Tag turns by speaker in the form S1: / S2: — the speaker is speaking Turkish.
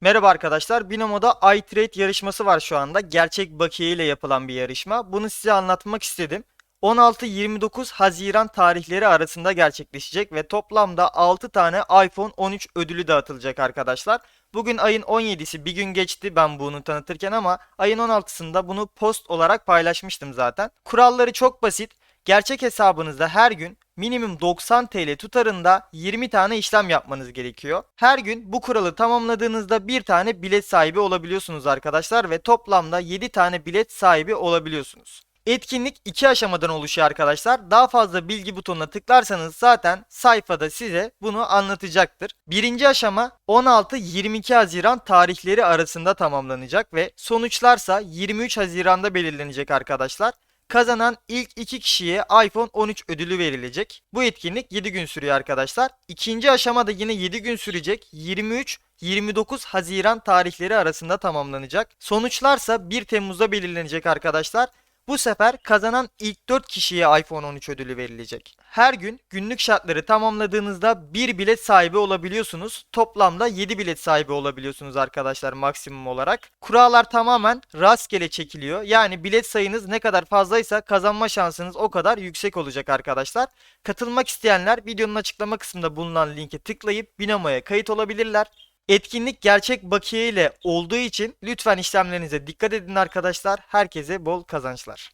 S1: Merhaba arkadaşlar. Binomo'da iTrade yarışması var şu anda. Gerçek bakiye ile yapılan bir yarışma. Bunu size anlatmak istedim. 16-29 Haziran tarihleri arasında gerçekleşecek ve toplamda 6 tane iPhone 13 ödülü dağıtılacak arkadaşlar. Bugün ayın 17'si bir gün geçti ben bunu tanıtırken ama ayın 16'sında bunu post olarak paylaşmıştım zaten. Kuralları çok basit. Gerçek hesabınızda her gün minimum 90 TL tutarında 20 tane işlem yapmanız gerekiyor. Her gün bu kuralı tamamladığınızda bir tane bilet sahibi olabiliyorsunuz arkadaşlar ve toplamda 7 tane bilet sahibi olabiliyorsunuz. Etkinlik iki aşamadan oluşuyor arkadaşlar. Daha fazla bilgi butonuna tıklarsanız zaten sayfada size bunu anlatacaktır. Birinci aşama 16-22 Haziran tarihleri arasında tamamlanacak ve sonuçlarsa 23 Haziran'da belirlenecek arkadaşlar. Kazanan ilk iki kişiye iPhone 13 ödülü verilecek. Bu etkinlik 7 gün sürüyor arkadaşlar. İkinci aşamada yine 7 gün sürecek. 23-29 Haziran tarihleri arasında tamamlanacak. Sonuçlarsa 1 Temmuz'da belirlenecek arkadaşlar. Bu sefer kazanan ilk 4 kişiye iPhone 13 ödülü verilecek. Her gün günlük şartları tamamladığınızda 1 bilet sahibi olabiliyorsunuz. Toplamda 7 bilet sahibi olabiliyorsunuz arkadaşlar maksimum olarak. Kurallar tamamen rastgele çekiliyor. Yani bilet sayınız ne kadar fazlaysa kazanma şansınız o kadar yüksek olacak arkadaşlar. Katılmak isteyenler videonun açıklama kısmında bulunan linke tıklayıp Binamo'ya kayıt olabilirler. Etkinlik gerçek bakiye ile olduğu için lütfen işlemlerinize dikkat edin arkadaşlar. Herkese bol kazançlar.